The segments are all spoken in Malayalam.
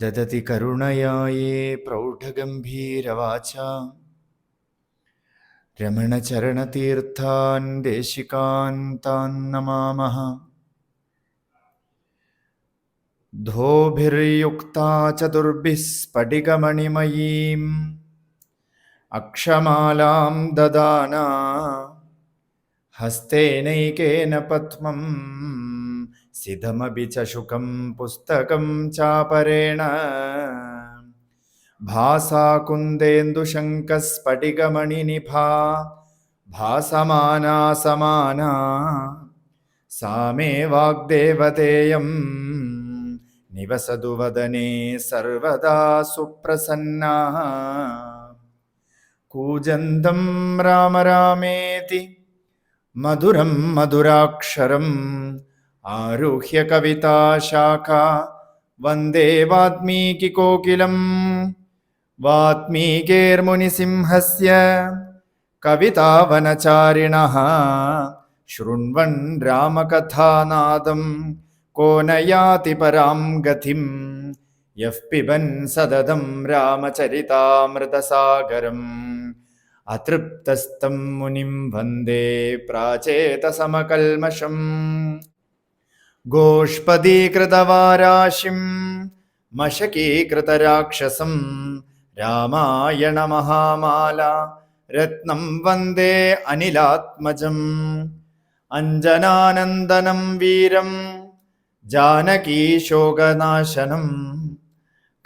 ददति करुणया ये प्रौढगम्भीरवाचा रमणचरणतीर्थान् देशिकान् तान् नमामः धोभिर्युक्ता चतुर्भिः स्फटिकमणिमयीम् अक्षमालां ददाना हस्तेनैकेन पद्मम् സിതമപി ചുഖം പുസ്തകം ചാപരേണ ഭാസാകുന്ദേന്ദുശങ്കസ്ഫടികമണിനിഭा ഭാസമാനാ സമാനാ സാ മേ വാഗ്ദേവതേയം നിവസതു വദനേ സർവദാ സുപ്രസന്ന കൂജന്തം രാമരാമേതി മധുരം മധുരാക്ഷരം ആരുഹ്യ കവിതാശാഖ വന്ദേ വാത്മീകി കോകിലം വാത്മീകേർമുനിസിംഹസ്യ കവിതാവനചാരിണ ശൃൺവൻ രാമകഥാനാദം കോനയാതി പരാം ഗതിം യഃ പിബൻ സതതം രാമചരിതാമൃതസാഗരം അതൃപ്തസ്ഥം മുനിം വന്ദേ പ്രാചേതസമകൽമഷം गोष्पदीकृतवाराशिं मशकीकृतराक्षसं रामायणमहामाला रत्नं वन्दे अनिलात्मजम् अञ्जनानन्दनं वीरं जानकीशोकनाशनं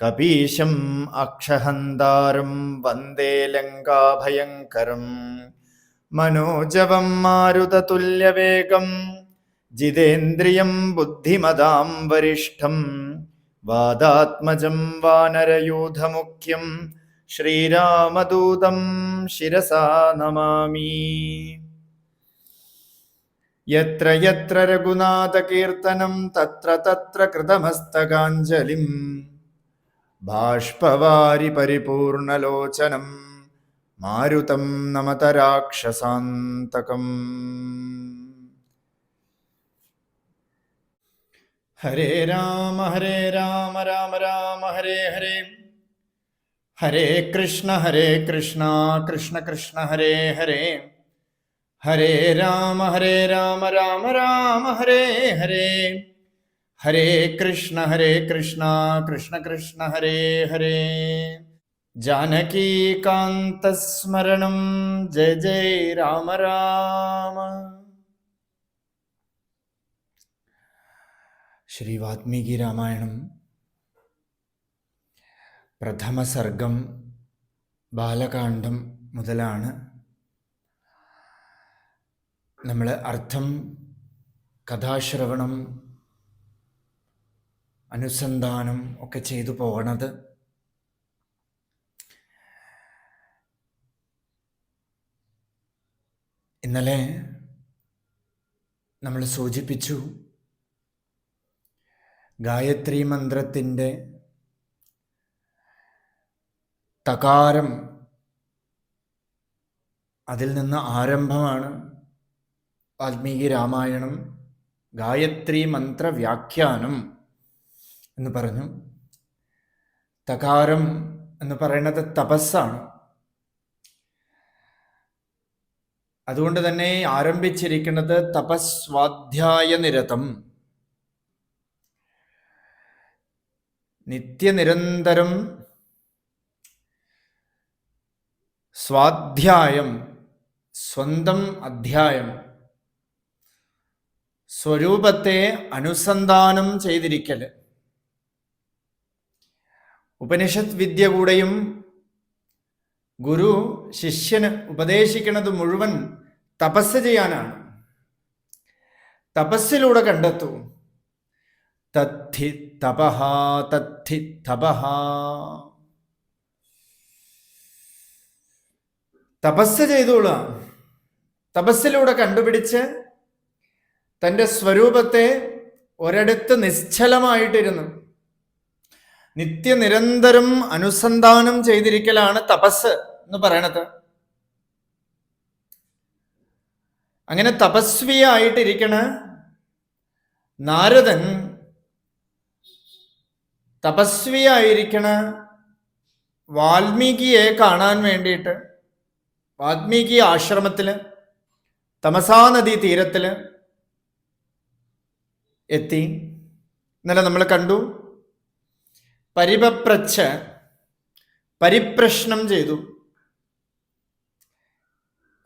कपीशम् अक्षहन्तारं वन्दे लङ्काभयङ्करं मनोजवं मारुततुल्यवेगम् ജിതേന്ദ്രിയം ബുദ്ധിമതാം വരിഷ്ഠം വാദാത്മജം വാനരയൂഥമുഖ്യം ശ്രീരാമദൂതം ശിരസാ നമാമി. യത്ര യത്ര രഘുനാഥകീർത്തനം തത്ര തത്ര കൃതമസ്തകാഞ്ജലിം ബാഷ്പവാരി പരിപൂർണലോചനം മാരുതം നമത ഹരേ രാമ ഹരേ രാമ രാമ രാമ ഹരേ ഹരേ. ഹരേ കൃഷ്ണ ഹരേ കൃഷ്ണ കൃഷ്ണ കൃഷ്ണ ഹരേ ഹരേ. ഹരേ രാമ ഹരേ രാമ രാമ രാമ ഹരേ ഹരേ. ഹരേ കൃഷ്ണ ഹരേ കൃഷ്ണ കൃഷ്ണ കൃഷ്ണ ഹരേ ഹരേ. ജാനകീകാന്തസ്മരണം ജയ ജയ രാമ രാമ. ശ്രീ വാത്മീകി രാമായണം പ്രഥമ സർഗം ബാലകാന്ഡം മുതലാണ് നമ്മൾ അർത്ഥം കഥാശ്രവണം അനുസന്ധാനം ഒക്കെ ചെയ്തു പോകണത്. ഇന്നലെ നമ്മൾ സൂചിപ്പിച്ചു ഗായത്രി മന്ത്രത്തിന്റെ തകാരം അതിൽ നിന്ന് ആരംഭമാണ് വാൽമീകി രാമായണം ഗായത്രി മന്ത്ര വ്യാഖ്യാനം എന്ന് പറഞ്ഞു. തകാരം എന്ന് പറയുന്നത് തപസ്സാണ്. അതുകൊണ്ട് തന്നെ ആരംഭിച്ചിരിക്കുന്നത് തപസ്വാധ്യായ നിരതം നിത്യനിരന്തരം സ്വാധ്യായം സ്വന്തം അധ്യായം സ്വരൂപത്തെ അനുസന്ധാനം ചെയ്തിരിക്കൽ ഉപനിഷത്ത് വിദ്യ കൂടെയും ഗുരു ശിഷ്യന് ഉപദേശിക്കുന്നത് മുഴുവൻ തപസ് ചെയ്യാനാണ്. തപസ്സിലൂടെ കണ്ടെത്തൂ. തദ്ധി തപഹ തദ്ധി തപഹ. തപസ് ചെയ്തോളാം. തപസ്സിലൂടെ കണ്ടുപിടിച്ച് തന്റെ സ്വരൂപത്തെ ഒരിടത്ത് നിശ്ചലമായിട്ടിരുന്നു. നിത്യനിരന്തരം അനുസന്ധാനം ചെയ്തിരിക്കലാണ് തപസ് എന്ന് പറയണത്. അങ്ങനെ തപസ്വിയായിട്ടിരിക്കണ നാരദൻ തപസ്വിയായിരിക്കണ വാൽമീകിയെ കാണാൻ വേണ്ടിയിട്ട് വാൽമീകി ആശ്രമത്തിൽ തമസാ നദി തീരത്തിൽ എത്തി. ഇന്നലെ നമ്മൾ കണ്ടു പരിപപ്രച്ഛ പരിപ്രശ്നം ചെയ്തു.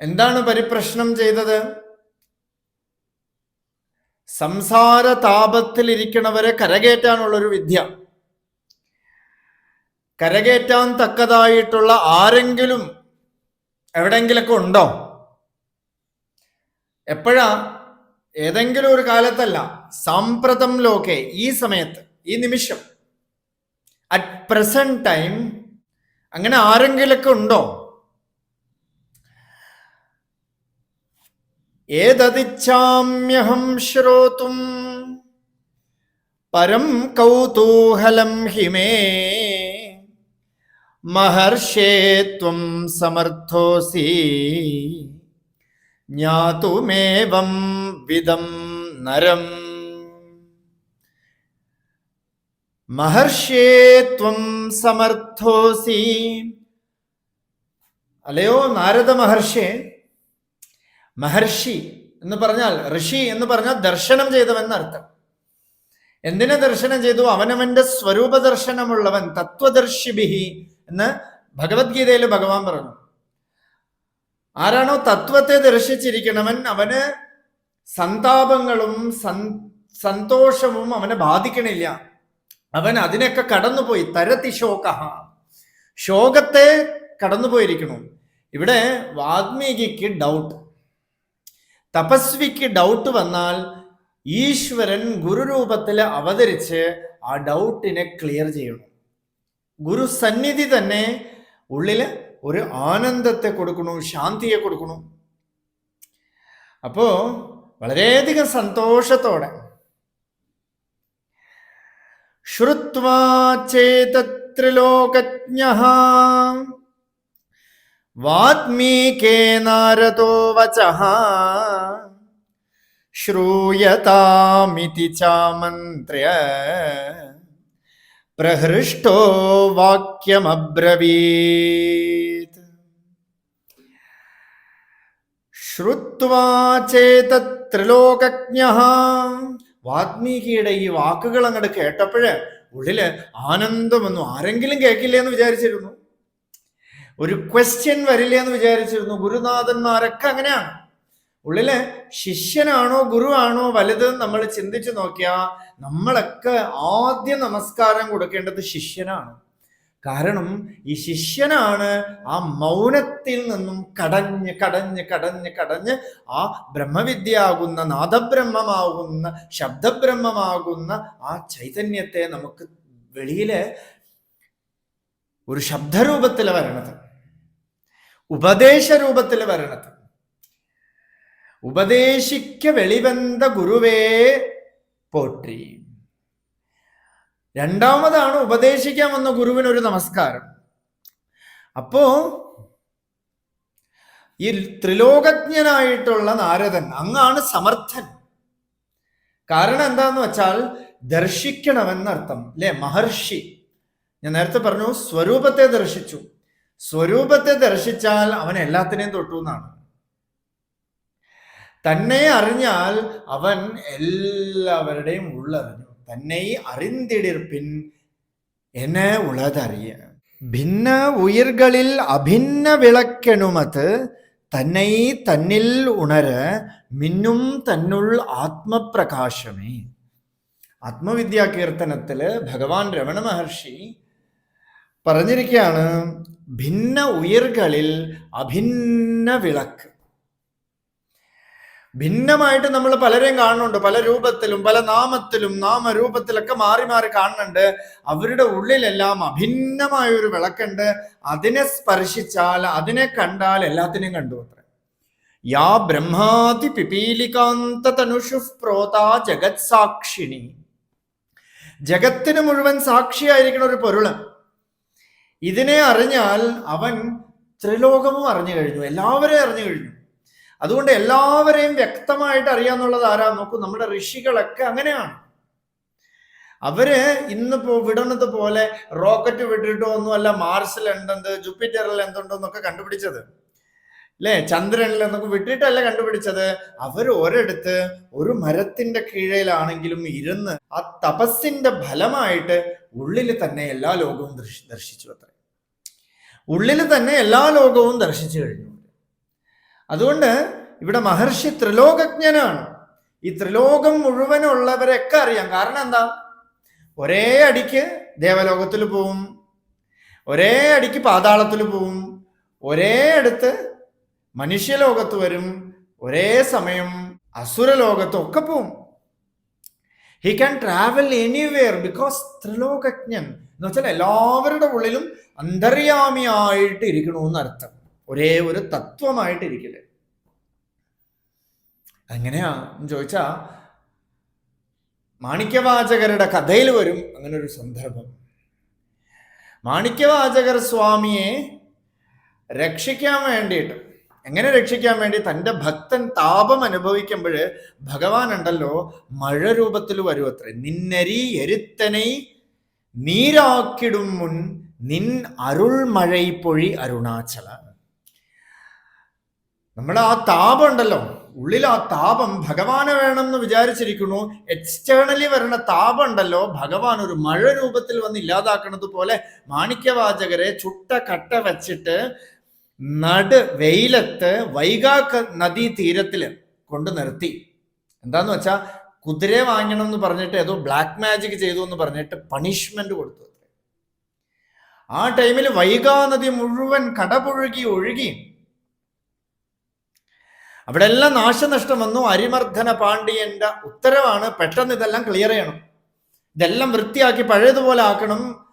എന്താണ് പരിപ്രശ്നം ചെയ്തത്? സംസാര താപത്തിലിരിക്കണവരെ കരകയറ്റാനുള്ളൊരു വിദ്യ. കരകയറ്റാൻ തക്കതായിട്ടുള്ള ആരെങ്കിലും എവിടെങ്കിലൊക്കെ ഉണ്ടോ? എപ്പോഴാ? ഏതെങ്കിലും ഒരു കാലത്തല്ല. സാമ്പ്രതം ലോകെ ഈ സമയത്ത് ഈ നിമിഷം. അറ്റ് പ്രസന്റ് ടൈം അങ്ങനെ ആരെങ്കിലൊക്കെ ഉണ്ടോ? ഏതതിച്ഛാമ്യഹം ശ്രോതും പരം കൗതൂഹലം ഹിമേ. മഹർഷേ ത്വം സമർത്ഥോസി. ജ്ഞാതുമേവം വിദം നരം. മഹർഷേ ത്വം സമർത്ഥോസി. അല്ലയോ നാരദ മഹർഷേ? മഹർഷി എന്ന് പറഞ്ഞാൽ ഋഷി എന്ന് പറഞ്ഞാൽ ദർശനം ചെയ്തവെന്നർത്ഥം. എന്തിനെ ദർശനം ചെയ്തു? അവനവന്റെ സ്വരൂപ ദർശനമുള്ളവൻ തത്വദർശിബിഹി എന്ന് ഭഗവത്ഗീതയിൽ ഭഗവാൻ പറഞ്ഞു. ആരാണോ തത്വത്തെ ദർശിച്ചിരിക്കണവൻ അവന് സന്താപങ്ങളും സന്തോഷവും അവനെ ബാധിക്കണില്ല. അവൻ അതിനൊക്കെ കടന്നുപോയി. തരത്തി ശോക ശോകത്തെ കടന്നുപോയിരിക്കണം ഇവിടെ വാൽമീകിക്ക് ഡൗട്ട് തപസ്വിക്ക് ഡൗട്ട് വന്നാൽ ഈശ്വരൻ ഗുരുരൂപത്തിൽ അവതരിച്ച് ആ ഡൗട്ടിനെ ക്ലിയർ ചെയ്യണം. ഗുരു സന്നിധി തന്നെ ഉള്ളിൽ ഒരു ആനന്ദത്തെ കൊടുക്കണു ശാന്തിയെ കൊടുക്കണു അപ്പോ വളരെയധികം സന്തോഷത്തോടെ ശ്രുത്വാ ചേതത്രിലോകജ്ഞ വാത്മീകേ നാരദോ വച ശ്രൂയതാമിതി ചാമന്ത്ര്യ പ്രഹൃഷ്ടോ വാക്യമബ്രവീത്. ശ്രുത്വാ ചേതത്രിലോകജ്ഞ വാത്മീകിയുടെ ഈ വാക്കുകൾ അങ്ങോട്ട് കേട്ടപ്പോഴേ ഉള്ളിൽ ആനന്ദം വന്നു ആരെങ്കിലും കേൾക്കില്ല എന്ന് വിചാരിച്ചിരുന്നു. ഒരു ക്വസ്റ്റ്യൻ വരില്ല എന്ന് വിചാരിച്ചിരുന്നു. ഗുരുനാഥന്മാരൊക്കെ അങ്ങനെയാണ്. ഉള്ളിൽ ശിഷ്യനാണോ ഗുരുവാണോ വലുത് നമ്മൾ ചിന്തിച്ചു നോക്കിയാ നമ്മളൊക്കെ ആദ്യം നമസ്കാരം കൊടുക്കേണ്ടത് ശിഷ്യനാണ്. കാരണം ഈ ശിഷ്യനാണ് ആ മൗനത്തിൽ നിന്നും കടഞ്ഞ് കടഞ്ഞ് കടഞ്ഞ് കടഞ്ഞ് ആ ബ്രഹ്മവിദ്യയാകുന്ന നാദബ്രഹ്മമാകുന്ന ശബ്ദബ്രഹ്മമാകുന്ന ആ ചൈതന്യത്തെ നമുക്ക് വെളിയിൽ ഒരു ശബ്ദരൂപത്തിൽ വരണത്. ഉപദേശ വരണത്. ഉപദേശിക്ക വെളിവന്ത ഗുരുവേ പോറ്റി. രണ്ടാമതാണ് ഉപദേശിക്കാൻ വന്ന ഗുരുവിനൊരു നമസ്കാരം. അപ്പോ ഈ ത്രിലോകജ്ഞനായിട്ടുള്ള നാരദൻ അങ്ങാണ് സമർത്ഥൻ. കാരണം എന്താന്ന് വെച്ചാൽ ദർശിക്കണമെന്നർത്ഥം അല്ലെ മഹർഷി. ഞാൻ നേരത്തെ പറഞ്ഞു സ്വരൂപത്തെ ദർശിച്ചു. സ്വരൂപത്തെ ദർശിച്ചാൽ അവൻ എല്ലാത്തിനെയും തൊട്ടു എന്നാണ്. തന്നെ അറിഞ്ഞാൽ അവൻ എല്ലാവരുടെയും ഉള്ളറിഞ്ഞു. തന്നെ അറിന്തിടിർപ്പിൻ എന്നെ ഉള്ളതറിയ. ഭിന്ന ഉയർകളിൽ അഭിന്ന വിളക്കെണുമത് തന്നെ തന്നിൽ ഉണര മിന്നും തന്നുൾ ആത്മപ്രകാശമേ. ആത്മവിദ്യാ കീർത്തനത്തിൽ ഭഗവാൻ രമണ മഹർഷി പറഞ്ഞിരിക്കുകയാണ് ഭിന്ന ഉയർകളിൽ അഭിന്ന വിളക്ക്. ഭിന്നമായിട്ട് നമ്മൾ പലരെയും കാണുന്നുണ്ട്. പല രൂപത്തിലും പല നാമത്തിലും നാമരൂപത്തിലൊക്കെ മാറി മാറി കാണുന്നുണ്ട്. അവരുടെ ഉള്ളിലെല്ലാം അഭിന്നമായ ഒരു വിളക്കുണ്ട്. അതിനെ സ്പർശിച്ചാൽ അതിനെ കണ്ടാൽ എല്ലാത്തിനെയും കണ്ടു അത്ര. യാ ബ്രഹ്മാതി പിപീലികാന്ത തനുഷു പ്രോതാ ജഗത് സാക്ഷിണി. ജഗത്തിന് മുഴുവൻ സാക്ഷിയായിരിക്കുന്ന ഒരു പൊരുൾ. ഇതിനെ അറിഞ്ഞാൽ അവൻ ത്രിലോകവും അറിഞ്ഞു കഴിഞ്ഞു. എല്ലാവരെയും അറിഞ്ഞു കഴിഞ്ഞു. അതുകൊണ്ട് എല്ലാവരെയും വ്യക്തമായിട്ട് അറിയാന്നുള്ളത് ആരാ? നോക്കൂ നമ്മുടെ ഋഷികളൊക്കെ അങ്ങനെയാണ്. അവർ ഇന്നിപ്പോ വിടുന്നത് പോലെ റോക്കറ്റ് വിട്ടിട്ടോ ഒന്നുമല്ല മാർസിൽ എന്തുണ്ട് ജൂപ്പിറ്ററിൽ എന്തുണ്ടോ എന്നൊക്കെ കണ്ടുപിടിച്ചത്. അല്ലേ ചന്ദ്രനിൽ എന്നൊക്കെ വിട്ടിട്ടല്ല കണ്ടുപിടിച്ചത്. അവർ ഒരിടത്ത് ഒരു മരത്തിന്റെ കീഴിലാണെങ്കിലും ഇരുന്ന് ആ തപസ്സിന്റെ ഫലമായിട്ട് ഉള്ളിൽ തന്നെ എല്ലാ ലോകവും ദർശി ദർശിച്ചു അത്ര. ഉള്ളിൽ തന്നെ എല്ലാ ലോകവും ദർശിച്ചു കഴിഞ്ഞു. അതുകൊണ്ട് ഇവിടെ മഹർഷി ത്രിലോകജ്ഞനാണ്. ഈ ത്രിലോകം മുഴുവനുള്ളവരൊക്കെ അറിയാം. കാരണം എന്താ? ഒരേ അടിക്ക് ദേവലോകത്തിൽ പോവും. ഒരേ അടിക്ക് പാതാളത്തിൽ പോവും. ഒരേ അടുത്ത് മനുഷ്യലോകത്ത് വരും. ഒരേ സമയം അസുരലോകത്തും ഒക്കെ പോവും. He can travel anywhere because ത്രിലോകജ്ഞൻ. എന്ന് വെച്ചാൽ എല്ലാവരുടെ ഉള്ളിലും അന്തര്യാമിയായിട്ട് ഇരിക്കണമെന്ന് അർത്ഥം ഒരേ ഒരു തത്വമായിട്ട് അങ്ങനെയാ ചോദിച്ചാ മാണിക്യവാചകരുടെ കഥയിൽ വരും അങ്ങനെ ഒരു സന്ദർഭം. മാണിക്യവാചകർ സ്വാമിയെ രക്ഷിക്കാൻ വേണ്ടിയിട്ട് എങ്ങനെ രക്ഷിക്കാൻ വേണ്ടി? തന്റെ ഭക്തൻ താപം അനുഭവിക്കുമ്പോൾ ഭഗവാൻ ഉണ്ടല്ലോ മഴ രൂപത്തിൽ വരും അത്ര നിന്നരി എരുത്തനെ നീരാക്കിടും മുൻ നിൻ അരുൾ മഴ പൊഴി അരുണാചല. നമ്മൾ ആ താപം ഉണ്ടല്ലോ ഉള്ളിൽ ആ താപം ഭഗവാനെ വേണമെന്ന് വിചാരിച്ചിരിക്കുന്നു. എക്സ്റ്റേണലി വരുന്ന താപം ഉണ്ടല്ലോ ഭഗവാൻ ഒരു മഴ രൂപത്തിൽ വന്ന് ഇല്ലാതാക്കുന്നത് പോലെ മാണിക്യവാചകരെ ചുട്ട കട്ട വെച്ചിട്ട് നട് വെയിലത്ത് വൈകാക്ക നദീ തീരത്തിൽ കൊണ്ട് നിർത്തി. എന്താന്ന് വെച്ചാ കുതിരയെ വാങ്ങണം എന്ന് പറഞ്ഞിട്ട് ഏതോ ബ്ലാക്ക് മാജിക് ചെയ്തു എന്ന് പറഞ്ഞിട്ട് പണിഷ്മെന്റ് കൊടുത്തു. ആ ടൈമിൽ വൈകാ നദി മുഴുവൻ കടപുഴുകി ഒഴുകി. അവിടെ എല്ലാം നാശനഷ്ടം വന്നു. അരിമർദ്ദന പാണ്ഡ്യന്റെ ഉത്തരവാണ് പെട്ടെന്ന് ഇതെല്ലാം ക്ലിയർ ചെയ്യണം. ഇതെല്ലാം വൃത്തിയാക്കി പഴയതുപോലെ ആക്കണം.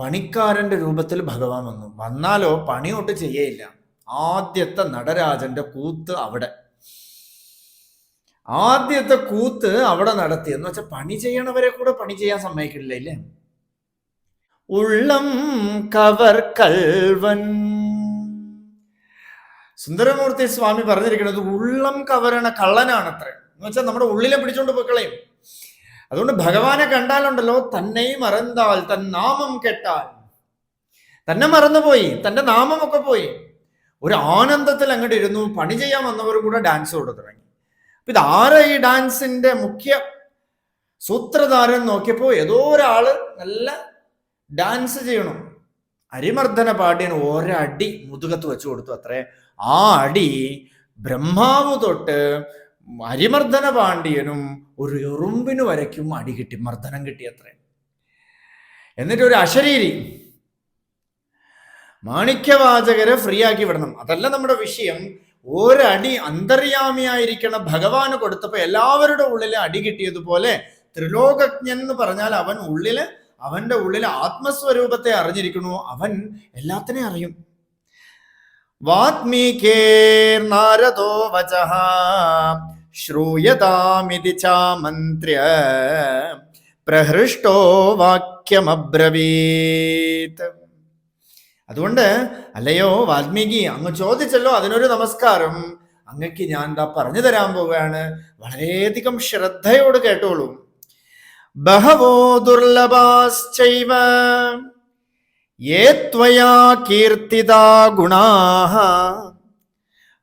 പണിക്കാരന്റെ രൂപത്തിൽ ഭഗവാൻ വന്നു. വന്നാലോ പണിയൊട്ട് ചെയ്യയില്ല. ആദ്യത്തെ നടരാജന്റെ കൂത്ത് അവിടെ. ആദ്യത്തെ കൂത്ത് അവിടെ നടത്തി. എന്ന് വെച്ചാൽ പണി ചെയ്യണവരെ കൂടെ പണി ചെയ്യാൻ സമ്മതിക്കില്ല ഇല്ലേ? ഉള്ളം കവർ കൽവൻ സുന്ദരമൂർത്തി സ്വാമി പറഞ്ഞിരിക്കുന്നത് ഉള്ളം കവരണ കള്ളനാണ് അത്ര എന്ന് വെച്ചാൽ നമ്മുടെ ഉള്ളിലെ പിടിച്ചോണ്ട് പൊക്കളയും അതുകൊണ്ട് ഭഗവാനെ കണ്ടാലുണ്ടല്ലോ തന്നെയും മറന്താൽ തൻ നാമം കെട്ടാൽ തന്നെ മറന്നുപോയി തന്റെ നാമമൊക്കെ പോയി. ഒരു ആനന്ദത്തിൽ അങ്ങോട്ട് ഇരുന്നു പണി ചെയ്യാൻ വന്നവർ കൂടെ ഡാൻസ് കൊടുത്തു തുടങ്ങി. അപ്പൊ ഇതാരാ ഈ ഡാൻസിന്റെ മുഖ്യ സൂത്രധാരൻ നോക്കിയപ്പോൾ ഏതോ ഒരാൾ നല്ല ഡാൻസ് ചെയ്യണം. അരിമർദ്ദന പാടിയൻ ഒരടി മുതുകത്ത് വെച്ചു കൊടുത്തു അത്രേ. ആ അടി ബ്രഹ്മാവ് തൊട്ട് അരിമർദ്ദന പാണ്ഡ്യനും ഒരു എറുമ്പിന് വരയ്ക്കും അടി കിട്ടി മർദ്ദനം കിട്ടി അത്രേ. എന്നിട്ട് ഒരു അശരീരി മാണിക്യവാചകരെ ഫ്രീ ആക്കി വിടണം. അതല്ല നമ്മുടെ വിഷയം. ഒരടി അന്തര്യാമിയായിരിക്കണ ഭഗവാന് കൊടുത്തപ്പോൾ എല്ലാവരുടെ ഉള്ളിൽ അടി കിട്ടിയതുപോലെ ത്രിലോകജ്ഞൻ എന്ന് പറഞ്ഞാൽ അവൻ ഉള്ളിൽ അവന്റെ ഉള്ളിൽ ആത്മസ്വരൂപത്തെ അറിഞ്ഞിരിക്കണു അവൻ എല്ലാത്തിനെയും അറിയും. വാത്മീകേർനാരദോ വചഃ. ശ്രൂയതാമിതി ചാമന്ത്ര്യ പ്രഹൃഷ്ടോ വാക്യമബ്രവീത്. അതുകൊണ്ട് അല്ലയോ വാൽമീകി അങ്ങ് ചോദിച്ചല്ലോ അതിനൊരു നമസ്കാരം. അങ്ങക്ക് ഞാൻ എന്താ പറഞ്ഞു തരാൻ പോവുകയാണ്. വളരെയധികം ശ്രദ്ധയോട് കേട്ടോളൂ. ബഹവോ ദുർലഭാശ്ചൈവ. യേ ത്വയാ കീർത്തിതാ ഗുണാഃ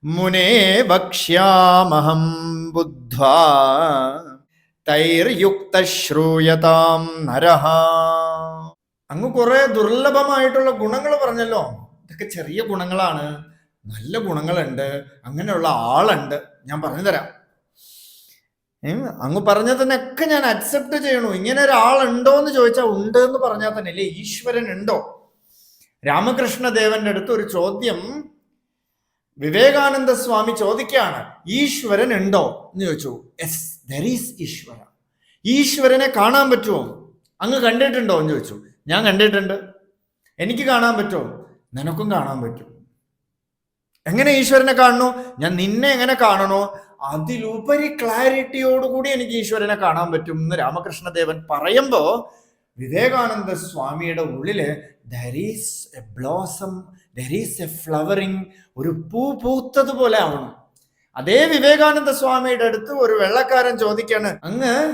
മുനേ വക്ഷ്യാമഹം ബുദ്ധ്വാ തൈർയുക്ത ശ്രൂയതാം നരഹ അങ്ങ് കുറെ ദുർലഭമായിട്ടുള്ള ഗുണങ്ങൾ പറഞ്ഞല്ലോ. ഇതൊക്കെ ചെറിയ ഗുണങ്ങളാണ്. നല്ല ഗുണങ്ങളുണ്ട്. അങ്ങനെയുള്ള ആളുണ്ട്. ഞാൻ പറഞ്ഞു തരാം അങ്ങ് പറഞ്ഞതിനൊക്കെ ഞാൻ അക്സെപ്റ്റ് ചെയ്യണു. ഇങ്ങനെ ഒരാളുണ്ടോ എന്ന് ചോദിച്ചാൽ ഉണ്ട് എന്ന് പറഞ്ഞാൽ തന്നെ അല്ലേ ഈശ്വരൻ ഉണ്ടോ രാമകൃഷ്ണദേവന്റെ അടുത്ത് ഒരു ചോദ്യം വിവേകാനന്ദ സ്വാമി ചോദിക്കുകയാണ് ഈശ്വരൻ ഉണ്ടോ എന്ന് ചോദിച്ചു. എസ് ദർ ഈസ് ഈശ്വര. ഈശ്വരനെ കാണാൻ പറ്റുമോ? അങ്ങ് കണ്ടിട്ടുണ്ടോ? എന്ന് ചോദിച്ചു. ഞാൻ കണ്ടിട്ടുണ്ട്. എനിക്ക് കാണാൻ പറ്റുമോ? നിനക്കും കാണാൻ പറ്റും. എങ്ങനെ ഈശ്വരനെ കാണണു? ഞാൻ നിന്നെ എങ്ങനെ കാണണോ? അതിലുപരി ക്ലാരിറ്റിയോടുകൂടി എനിക്ക് ഈശ്വരനെ കാണാൻ പറ്റും. എന്ന് രാമകൃഷ്ണദേവൻ പറയുമ്പോ വിവേകാനന്ദ സ്വാമിയുടെ ഉള്ളിൽ there is a blossom there is a flowering ഒരു പൂ പൂത്തതുപോലെ ആവണം. അതേ വിവേകാനന്ദ സ്വാമിയുടെ അടുത്ത് ഒരു വെള്ളക്കാരൻ ചോദിക്കാണ് അങ്ങ്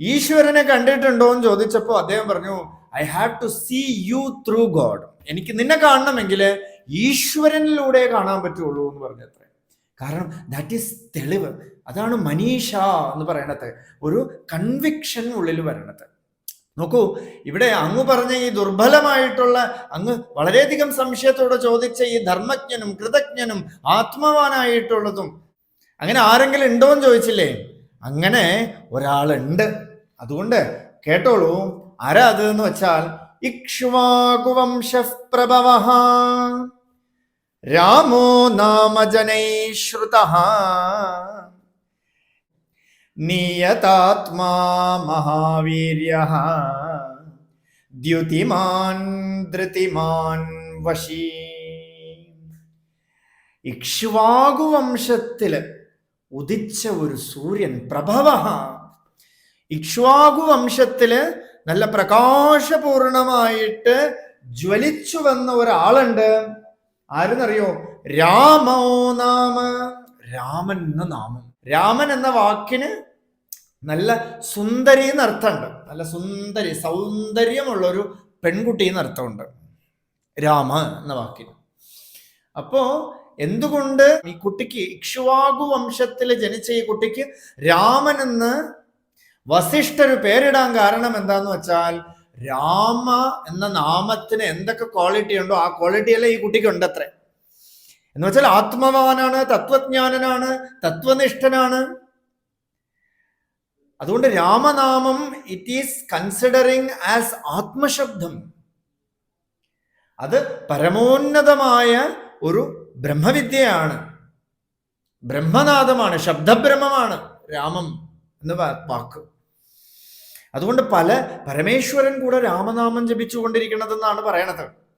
ഈശ്വരനെ കണ്ടിട്ടുണ്ടോ? എന്ന് ചോദിച്ചപ്പോൾ അദ്ദേഹം പറഞ്ഞു I have to see you through God എനിക്ക് നിന്നെ കാണണമെങ്കിൽ ഈശ്വരനിലൂടെ കാണാൻ പറ്റുള്ളൂ എന്ന് പറഞ്ഞു പറഞ്ഞത്രേ കാരണം ദാറ്റ് ഈസ് തെളിവ്. അതാണ് മനീഷ എന്ന് പറയണത്. ഒരു കൺവിക്ഷൻ ഉള്ളിൽ വരണത്. നോക്കൂ ഇവിടെ അങ്ങ് പറഞ്ഞ ഈ ദുർബലമായിട്ടുള്ള അങ്ങ് വളരെയധികം സംശയത്തോടെ ചോദിച്ച ഈ ധർമ്മജ്ഞനും കൃതജ്ഞനും ആത്മവാനായിട്ടുള്ളതും അങ്ങനെ ആരെങ്കിലും ഉണ്ടോ എന്ന് ചോദിച്ചില്ലേ? അങ്ങനെ ഒരാളുണ്ട്. അതുകൊണ്ട് കേട്ടോളൂ ആരാ അത് എന്ന് വെച്ചാൽ ഇക്ഷ്വാകുവംശപ്രഭവ രാമോ നാമജനൈ ശ്രുത നിയതാത്മാ മഹാവീര്യ ദ്യുതിമാൻ ധൃതിമാൻ വശീ ഇക്ഷ്വാകുവംശത്തിൽ ഉദിച്ച ഒരു സൂര്യൻ പ്രഭവ। ഇക്ഷ്വാകുവംശത്തിൽ നല്ല പ്രകാശപൂർണമായിട്ട് ജ്വലിച്ചു വന്ന ഒരാളുണ്ട്. ആരെന്നറിയോ? രാമോ നാമ. രാമൻ എന്ന നാമം. രാമൻ എന്ന വാക്കിന് നല്ല സുന്ദരി എന്ന് അർത്ഥമുണ്ട് നല്ല സുന്ദരി സൗന്ദര്യമുള്ളൊരു പെൺകുട്ടി എന്ന് അർത്ഥമുണ്ട് രാമ എന്ന വാക്കിന്. അപ്പോ എന്തുകൊണ്ട് ഈ കുട്ടിക്ക് ഇക്ഷ്വാകു വംശത്തിൽ ജനിച്ച ഈ കുട്ടിക്ക് രാമൻ എന്ന് വസിഷ്ഠര് പേരിടാൻ കാരണം എന്താന്ന് വെച്ചാൽ രാമ എന്ന നാമത്തിന് എന്തൊക്കെ ക്വാളിറ്റി ഉണ്ടോ ആ ക്വാളിറ്റി അല്ലേ ഈ കുട്ടിക്ക് ഉണ്ട് അത്രേ എന്ന് വെച്ചാൽ ആത്മവാനാണ് തത്വജ്ഞാനനാണ് തത്വനിഷ്ഠനാണ്. അതുകൊണ്ട് രാമനാമം ഇറ്റ് ഈസ് കൺസിഡറിങ് ആസ് ആത്മശബ്ദം. അത് പരമോന്നതമായ ഒരു ബ്രഹ്മവിദ്യയാണ്. ബ്രഹ്മനാഥമാണ് ശബ്ദബ്രഹ്മമാണ് രാമം എന്ന് വാക്ക്. അതുകൊണ്ട് പല പരമേശ്വരൻ കൂടെ രാമനാമം ജപിച്ചുകൊണ്ടിരിക്കണതെന്നാണ് പറയണത്.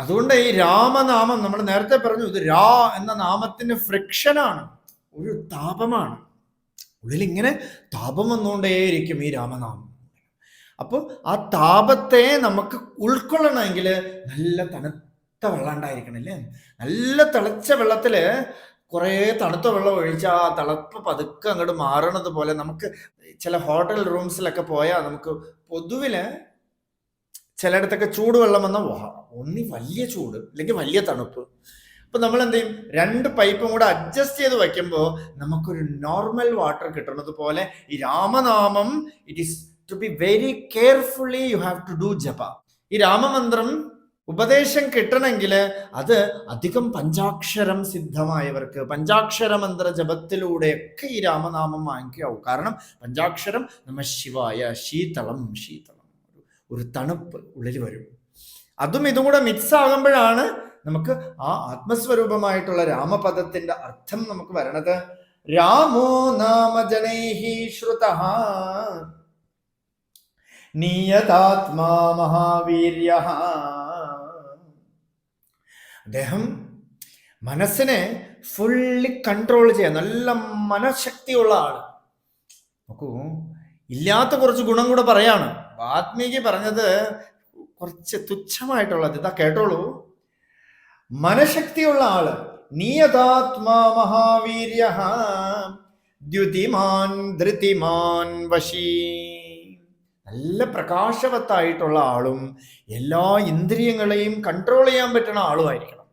അതുകൊണ്ട് ഈ രാമനാമം നമ്മൾ നേരത്തെ പറഞ്ഞു ഇത് രാ എന്ന നാമത്തിന് ഫ്രിക്ഷനാണ് ഒരു താപമാണ്. ഉള്ളിൽ ഇങ്ങനെ താപം വന്നുകൊണ്ടേയിരിക്കും ഈ രാമനാമം. അപ്പോൾ ആ താപത്തെ നമുക്ക് ഉൾക്കൊള്ളണമെങ്കിൽ നല്ല തണുത്ത വെള്ളം ഉണ്ടായിരിക്കണം അല്ലേ നല്ല തിളച്ച വെള്ളത്തിൽ കുറേ തണുത്ത വെള്ളം ഒഴിച്ച് ആ തിളപ്പ് പതുക്കെ അങ്ങോട്ട് മാറണത് പോലെ നമുക്ക് ചില ഹോട്ടൽ റൂംസിലൊക്കെ പോയാൽ നമുക്ക് പൊതുവിൽ ചിലയിടത്തൊക്കെ ചൂടുവെള്ളം വന്നാൽ ഒന്നി വലിയ ചൂട് അല്ലെങ്കിൽ വലിയ തണുപ്പ്. അപ്പൊ നമ്മൾ എന്ത് ചെയ്യും രണ്ട് പൈപ്പും കൂടെ അഡ്ജസ്റ്റ് ചെയ്ത് വയ്ക്കുമ്പോൾ നമുക്കൊരു നോർമൽ വാട്ടർ കിട്ടുന്നത് പോലെ ഈ രാമനാമം it is to be very carefully you have to do ജപ. ഈ രാമമന്ത്രം ഉപദേശം കിട്ടണമെങ്കിൽ അത് അധികം പഞ്ചാക്ഷരം സിദ്ധമായവർക്ക് പഞ്ചാക്ഷര മന്ത്ര ജപത്തിലൂടെയൊക്കെ ഈ രാമനാമം വാങ്ങിക്കാവും. കാരണം പഞ്ചാക്ഷരം നമ്മ ശിവായ ശീതളം ശീതളം. ഒരു തണുപ്പ് ഉള്ളിൽ വരും. അതും ഇതും കൂടെ മിക്സ് ആകുമ്പോഴാണ് നമുക്ക് ആ ആത്മസ്വരൂപമായിട്ടുള്ള രാമപദത്തിന്റെ അർത്ഥം നമുക്ക് വരണത്. രാമോ നാമജനൈഹി ശ്രുത. നിയതാത്മാ മഹാവീര്യ. അദ്ദേഹം മനസ്സിനെ ഫുള്ളി കൺട്രോൾ ചെയ്യാൻ നല്ല മനഃശക്തിയുള്ള ആൾ. നോക്കൂ ഇല്ലാത്ത കുറച്ച് ഗുണം കൂടെ പറയാണ്. വാത്മീകി പറഞ്ഞത് കുറച്ച് തുച്ഛമായിട്ടുള്ളത് ഇതാ. കേട്ടോളൂ. മനഃശക്തിയുള്ള ആൾ. നിയതാത്മാ മഹാവീര്യ ദ്യുതിമാൻ ധൃതിമാൻ വശീ. നല്ല പ്രകാശവത്തായിട്ടുള്ള ആളും എല്ലാ ഇന്ദ്രിയങ്ങളെയും കൺട്രോൾ ചെയ്യാൻ പറ്റുന്ന ആളുമായിരിക്കണം.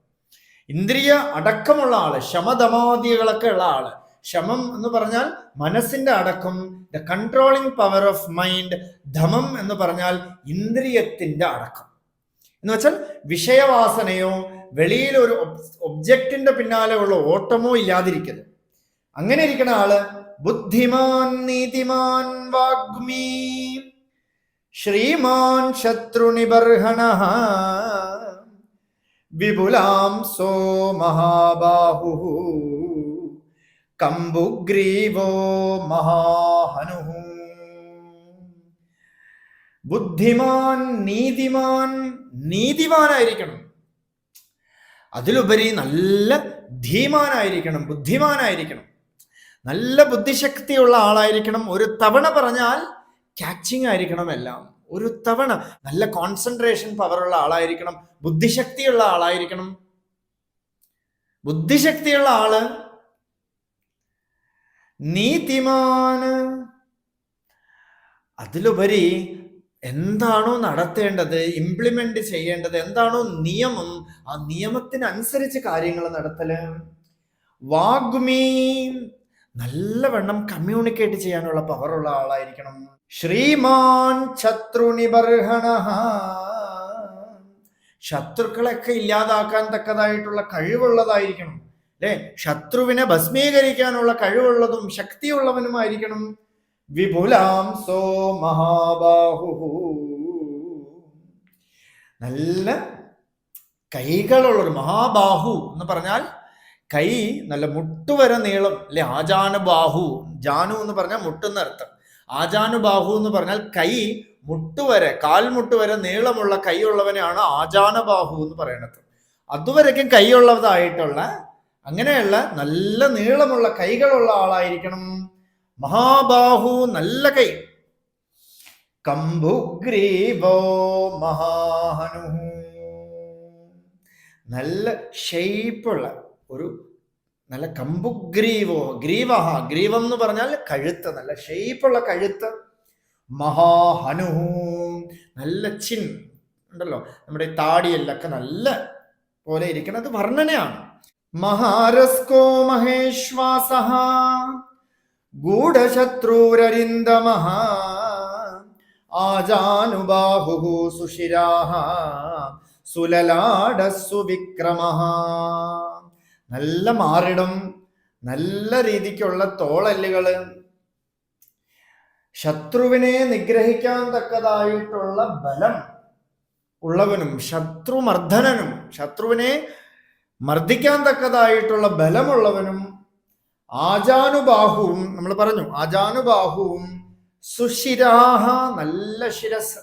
ഇന്ദ്രിയ അടക്കമുള്ള ആൾ ശമദമാദികളൊക്കെ ഉള്ള ആൾ. ശമം എന്ന് പറഞ്ഞാൽ മനസ്സിന്റെ അടക്കം കൺട്രോളിങ് പവർ ഓഫ് മൈൻഡ് ധമം എന്ന് പറഞ്ഞാൽ ഇന്ദ്രിയത്തിന്റെ അടക്കം. എന്ന് വെച്ചാൽ വിഷയവാസനയോ വെളിയിൽ ഒരു ഒബ്ജക്റ്റിന്റെ പിന്നാലെ ഉള്ള ഓട്ടമോ ഇല്ലാതിരിക്കുന്നു അങ്ങനെ ഇരിക്കുന്ന ആൾ ബുദ്ധിമാൻ നീതിമാൻ വാഗ്മീ ശ്രീമാൻ ശത്രുനിബർഹണ വിപുലാം സോ മഹാബാഹു കമ്പുഗ്രീവോ മഹാഹനു ബുദ്ധിമാൻ നീതിമാൻ നീതിമാനായിരിക്കണം. അതിലുപരി നല്ല ധീമാനായിരിക്കണം ബുദ്ധിമാനായിരിക്കണം. നല്ല ബുദ്ധിശക്തിയുള്ള ആളായിരിക്കണം. ഒരു തവണ പറഞ്ഞാൽ ക്യാച്ചിങ് ആയിരിക്കണം എല്ലാം. ഒരു തവണ നല്ല കോൺസെൻട്രേഷൻ പവറുള്ള ആളായിരിക്കണം. ബുദ്ധിശക്തിയുള്ള ആളായിരിക്കണം. ബുദ്ധിശക്തിയുള്ള ആൾ നീതിമാന് അതിലുപരി എന്താണോ നടത്തേണ്ടത് ഇംപ്ലിമെന്റ് ചെയ്യേണ്ടത് എന്താണോ നിയമം ആ നിയമത്തിനനുസരിച്ച് കാര്യങ്ങൾ നടത്തൽ. വാഗ്മീ നല്ലവണ്ണം കമ്മ്യൂണിക്കേറ്റ് ചെയ്യാനുള്ള പവറുള്ള ആളായിരിക്കണം. ശ്രീമാൻ ശത്രുനിബർഹണ ശത്രുക്കളൊക്കെ ഇല്ലാതാക്കാൻ തക്കതായിട്ടുള്ള കഴിവുള്ളതായിരിക്കണം. അല്ലെ ശത്രുവിനെ ഭസ്മീകരിക്കാനുള്ള കഴിവുള്ളതും ശക്തിയുള്ളവനുമായിരിക്കണം. വിപുലാം സോ മഹാബാഹു നല്ല കൈകളുള്ളൊരു മഹാബാഹു എന്ന് പറഞ്ഞാൽ കൈ നല്ല മുട്ടുവരെ നീളം അല്ലെ ആജാനുബാഹു ജാനു എന്ന് പറഞ്ഞാൽ മുട്ടെന്ന് അർത്ഥം. ആജാനുബാഹു എന്ന് പറഞ്ഞാൽ കൈ മുട്ടുവരെ കാൽമുട്ട് വരെ നീളമുള്ള കൈയുള്ളവനെയാണ് ആജാനബാഹു എന്ന് പറയുന്നത്. അതുവരയ്ക്കും കൈയുള്ളതായിട്ടുള്ള അങ്ങനെയുള്ള നല്ല നീളമുള്ള കൈകളുള്ള ആളായിരിക്കണം. മഹാബാഹു നല്ല കൈ. കമ്പുഗ്രീവോ മഹാഹനു. നല്ല ഷെയ്പ്പുള്ള ഒരു നല്ല കമ്പുഗ്രീവോ ഗ്രീവഹ ഗ്രീവം എന്ന് പറഞ്ഞാൽ കഴുത്ത് നല്ല ഷെയ്പ്പുള്ള കഴുത്ത്. മഹാഹനു. നല്ല ചിൻ ഉണ്ടല്ലോ നമ്മുടെ താടിയെല്ലൊക്കെ നല്ല പോലെ ഇരിക്കുന്നത് വർണനയാണ്. മഹേശ്വാസ. ഗൂഢശത്രുരരിന്ദമ. ആജാനുബാഹു സുഷിരാ സുലലാടസ്സു വിക്രമ. നല്ല മാറിടം. നല്ല രീതിക്കുള്ള തോളല്ലുകൾ. ശത്രുവിനെ നിഗ്രഹിക്കാൻ തക്കതായിട്ടുള്ള ബലം ഉള്ളവനും ശത്രുമർദ്ദനനും. ശത്രുവിനെ മർദ്ദിക്കാൻ തക്കതായിട്ടുള്ള ബലമുള്ളവനും ആജാനുബാഹുവും നമ്മൾ പറഞ്ഞു ആജാനുബാഹുവും സുശിരാഹ നല്ല ശിരസ്.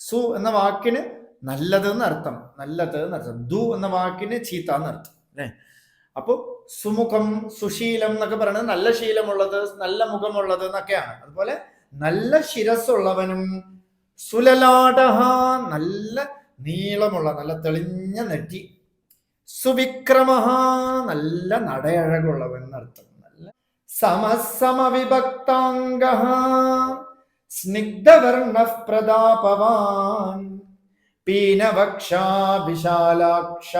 സു എന്ന വാക്കിന് നല്ലത് എന്നർത്ഥം നല്ലത് എന്നർത്ഥം. ദു എന്ന വാക്കിന് ചീത്ത എന്നർത്ഥം അല്ലേ? അപ്പോൾ സുമുഖം സുശീലം എന്നൊക്കെ പറയുന്നത് നല്ല ശീലമുള്ളത് നല്ല മുഖമുള്ളത് എന്നൊക്കെയാണ്. അതുപോലെ നല്ല ശിരസ്സുള്ളവനും സുലലാടഹ നല്ല നീളമുള്ള നല്ല തെളിഞ്ഞ നെറ്റി. സുവിക്രമ നല്ല നടയഴകുള്ളവൻ എന്നർത്ഥം. നല്ല സമസമവിഭക്താംഗ സ്നിഗ്ധവർണ പ്രതാപവാൻ പീനവക്ഷാ വിശാലാക്ഷ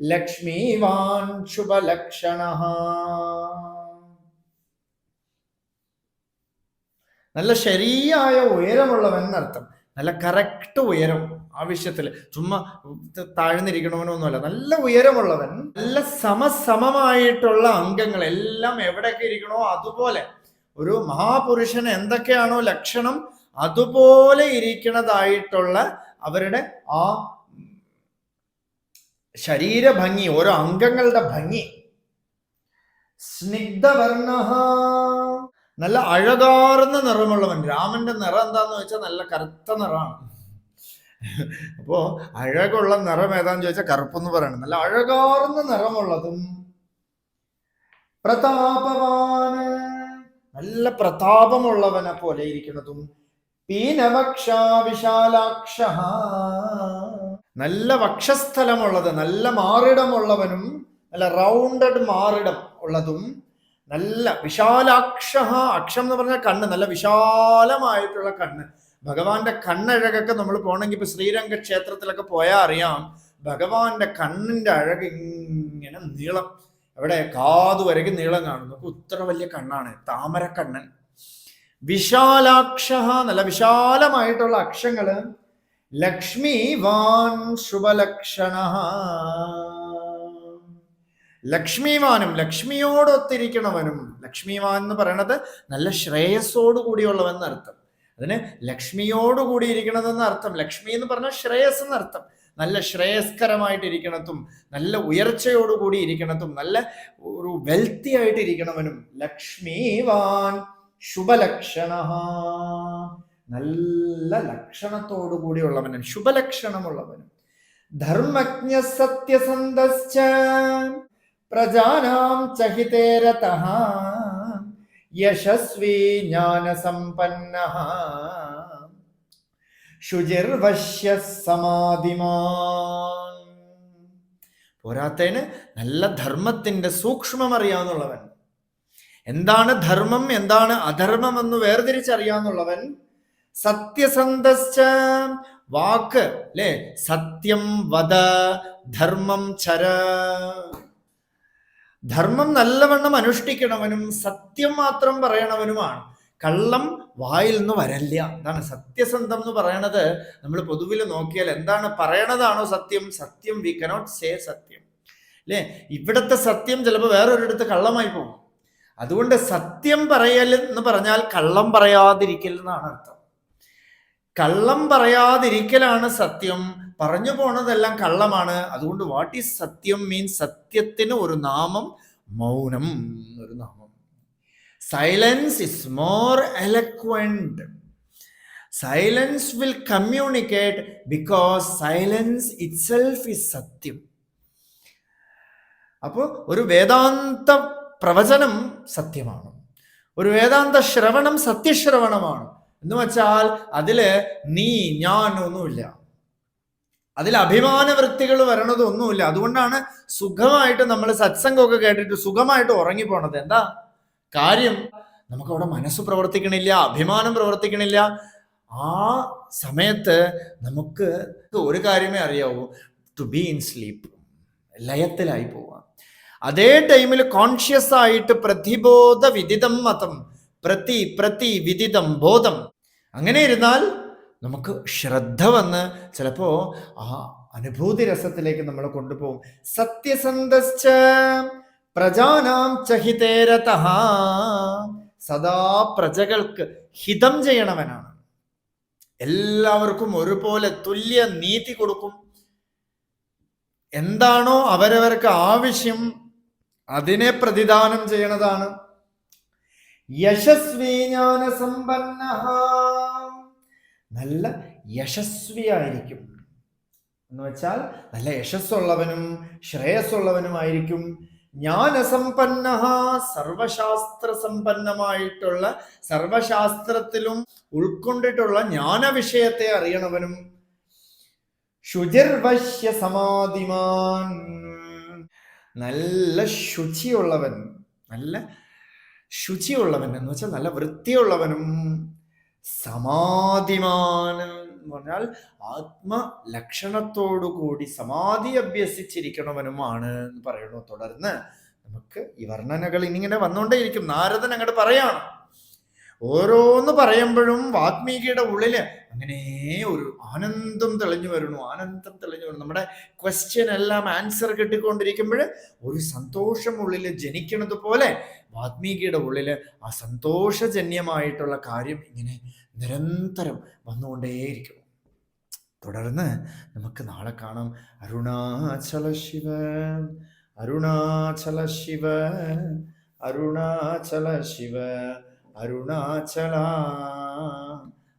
ലക്ഷ്മീവാൻ ശുഭലക്ഷണ നല്ല ശരിയായ ഉയരമുള്ളവൻ എന്നർത്ഥം. നല്ല കറക്റ്റ് ഉയരം. ആവശ്യത്തിൽ ചുമ്മാ താഴ്ന്നിരിക്കണമെന്നൊന്നുമല്ല നല്ല ഉയരമുള്ളവൻ നല്ല സമസമമായിട്ടുള്ള അംഗങ്ങൾ എല്ലാം എവിടെയൊക്കെ ഇരിക്കണോ അതുപോലെ. ഒരു മഹാപുരുഷന് എന്തൊക്കെയാണോ ലക്ഷണം അതുപോലെ ഇരിക്കണതായിട്ടുള്ള അവരുടെ ആ ശരീരഭംഗി ഓരോ അംഗങ്ങളുടെ ഭംഗി. സ്നിഗ്ധവർണ നല്ല അഴകാർന്ന നിറമുള്ളവൻ. രാമന്റെ നിറം എന്താന്ന് വെച്ചാൽ നല്ല കറുത്ത നിറമാണ്. അപ്പോ അഴകുള്ള നിറം ഏതാന്ന് ചോദിച്ചാൽ കറുപ്പെന്ന് പറയണം. നല്ല അഴകാർന്ന നിറമുള്ളതും പ്രതാപവാന് നല്ല പ്രതാപമുള്ളവനെ പോലെ ഇരിക്കുന്നതും പീനവക്ഷ വിശാലാക്ഷ നല്ല വക്ഷസ്ഥലമുള്ളത് നല്ല മാറിടമുള്ളവനും നല്ല റൗണ്ടഡ് മാറിടം ഉള്ളതും നല്ല വിശാലാക്ഷ അക്ഷം എന്ന് പറഞ്ഞാൽ കണ്ണ് നല്ല വിശാലമായിട്ടുള്ള കണ്ണ്. ഭഗവാന്റെ കണ്ണഴകൊക്കെ നമ്മൾ പോകണമെങ്കിൽ ഇപ്പൊ ശ്രീരംഗ ക്ഷേത്രത്തിലൊക്കെ പോയാൽ അറിയാം. ഭഗവാന്റെ കണ്ണിന്റെ അഴക് ഇങ്ങനെ നീളം അവിടെ കാതു വരയ്ക്ക് നീളം കാണുന്നു. നമുക്ക് ഉത്ര വലിയ കണ്ണാണ്. താമരക്കണ്ണൻ. വിശാലാക്ഷ എന്നല്ല വിശാലമായിട്ടുള്ള അക്ഷങ്ങൾ. ലക്ഷ്മി വാൻ ശുഭലക്ഷണ. ലക്ഷ്മിവാനും ലക്ഷ്മിയോടൊത്തിരിക്കണവനും ലക്ഷ്മിവാൻ എന്ന് പറയണത് നല്ല ശ്രേയസ്സോട് കൂടിയുള്ളവൻ എന്നർത്ഥം. അതിന് ലക്ഷ്മിയോട് കൂടി ഇരിക്കണതെന്ന് അർത്ഥം. ലക്ഷ്മി എന്ന് പറഞ്ഞാൽ ശ്രേയസ് എന്നർത്ഥം. നല്ല ശ്രേയസ്കരമായിട്ടിരിക്കണത്തും നല്ല ഉയർച്ചയോടുകൂടി ഇരിക്കണത്തും നല്ല ഒരു വെൽത്തി ആയിട്ട് ഇരിക്കണവനും ലക്ഷ്മീവാൻ ശുഭലക്ഷണ നല്ല ലക്ഷണത്തോടു കൂടിയുള്ളവനും ശുഭലക്ഷണമുള്ളവനും. ധർമ്മജ്ഞ സത്യസന്ധ പ്രജാനാം ചഹിതേരത യശസ്വി ജ്ഞാനസമ്പന്ന ശുചിർവശ്യ സമാധിമാൻ. പോരാത്തതിന് നല്ല ധർമ്മത്തിന്റെ സൂക്ഷ്മം അറിയാവുന്നവൻ എന്താണ് ധർമ്മം എന്താണ് അധർമ്മം എന്ന് വേർതിരിച്ചറിയാവുന്നവൻ സത്യസന്ധശ്ച വാക്ക് അല്ലെ സത്യം വദ ധർമ്മം ചര. ധർമ്മം നല്ലവണ്ണം അനുഷ്ഠിക്കണവനും സത്യം മാത്രം പറയണവനുമാണ്. കള്ളം വായിൽ നിന്ന് വരല്ല. എന്താണ് സത്യസന്ധം എന്ന് പറയണത്. നമ്മൾ പൊതുവിൽ നോക്കിയാൽ എന്താണ് പറയണതാണോ സത്യം? സത്യം വി കനോട്ട് സേ സത്യം. അല്ലേ? ഇവിടുത്തെ സത്യം ചിലപ്പോൾ വേറൊരിടത്ത് കള്ളമായി പോകും. അതുകൊണ്ട് സത്യം പറയൽ എന്ന് പറഞ്ഞാൽ കള്ളം പറയാതിരിക്കൽ എന്നാണ് അർത്ഥം. കള്ളം പറയാതിരിക്കലാണ് സത്യം. പറഞ്ഞു പോണതെല്ലാം കള്ളമാണ്. അതുകൊണ്ട് വാട്ട് ഈസ് സത്യം മീൻ സത്യത്തിന് ഒരു നാമം മൗനം ഒരു നാമം silence is more eloquent silence will communicate because silence itself is സത്യം അപ്പോൾ ഒരു വേദാന്ത പ്രവചനം സത്യമാണ്. ഒരു വേദാന്ത ശ്രവണം സത്യശ്രവണമാണ്. എന്ന് വെച്ചാൽ അതിൽ നീ ഞാൻ ഒന്നുമില്ല അതിൽ അഭിമാന വൃത്തികൾ വരണതൊന്നുമില്ല. അതുകൊണ്ടാണ് സുഖമായിട്ട് നമ്മൾ സത്സംഗമൊക്കെ കേട്ടിട്ട് സുഖമായിട്ട് ഉറങ്ങിപ്പോണത്. എന്താ? കാര്യം നമുക്ക് അവിടെ മനസ്സ് പ്രവർത്തിക്കണില്ല അഭിമാനം പ്രവർത്തിക്കണില്ല. ആ സമയത്ത് നമുക്ക് ഒരു കാര്യമേ അറിയാവൂ. ടു ബി ഇൻ സ്ലീപ്പ് ലയത്തിലായി പോവാം. അതേ ടൈമിൽ കോൺഷ്യസ് ആയിട്ട് പ്രതിബോധ വിദിതം മതം. പ്രതി പ്രതി വിദിതം ബോധം. അങ്ങനെ ഇരുന്നാൽ നമുക്ക് ശ്രദ്ധ വന്ന് ചിലപ്പോ ആ അനുഭൂതി രസത്തിലേക്ക് നമ്മൾ കൊണ്ടുപോകും. സത്യസന്ധശ്ച പ്രജാനാം ചഹിതേരത സദാ പ്രജകൾക്ക് ഹിതം ചെയ്യണവനാണ്. എല്ലാവർക്കും ഒരുപോലെ തുല്യ നീതി കൊടുക്കും. എന്താണോ അവരവർക്ക് ആവശ്യം അതിനെ പ്രതിദാനം ചെയ്യണതാണ്. യശസ്വി ജ്ഞാന സമ്പന്ന നല്ല യശസ്വിയായിരിക്കും. എന്ന് വെച്ചാൽ നല്ല യശസ്സുള്ളവനും ശ്രേയസ്സുള്ളവനുമായിരിക്കും. ജ്ഞാനസമ്പന്ന സർവശാസ്ത്ര സമ്പന്നമായിട്ടുള്ള സർവശാസ്ത്രത്തിലും ഉൾക്കൊണ്ടിട്ടുള്ള ജ്ഞാനവിഷയത്തെ അറിയണവനും ശുചിർവശ്യ സമാധിമാൻ. നല്ല ശുചിയുള്ളവൻ നല്ല ശുചിയുള്ളവൻ എന്ന് വെച്ചാൽ നല്ല വൃത്തിയുള്ളവനും സമാധിമാൻ എന്ന് പറഞ്ഞാൽ ആത്മലക്ഷണത്തോടു കൂടി സമാധി അഭ്യസിച്ചിരിക്കണവനുമാണ് എന്ന് പറയുന്നു. തുടർന്ന് നമുക്ക് ഈ വർണനകൾ ഇനിങ്ങനെ വന്നുകൊണ്ടേയിരിക്കും. നാരദൻ അങ്ങോട്ട് പറയാണ്. ഓരോന്ന് പറയുമ്പോഴും വാത്മീകിയുടെ ഉള്ളിൽ അങ്ങനെ ഒരു ആനന്ദം തെളിഞ്ഞു വരുന്നു ആനന്ദം തെളിഞ്ഞു വരുന്നു. നമ്മുടെ ക്വസ്റ്റ്യൻ എല്ലാം ആൻസർ കിട്ടിക്കൊണ്ടിരിക്കുമ്പോൾ ഒരു സന്തോഷം ഉള്ളിൽ ജനിക്കുന്നത് പോലെ വാത്മീകിയുടെ ഉള്ളിൽ ആ സന്തോഷജന്യമായിട്ടുള്ള കാര്യം ഇങ്ങനെ നിരന്തരം വന്നുകൊണ്ടേയിരിക്കും. തുടർന്ന് നമുക്ക് നാളെ കാണാം. അരുണാചല ശിവ അരുണാചല ശിവ അരുണാചല ശിവ അരുണാചല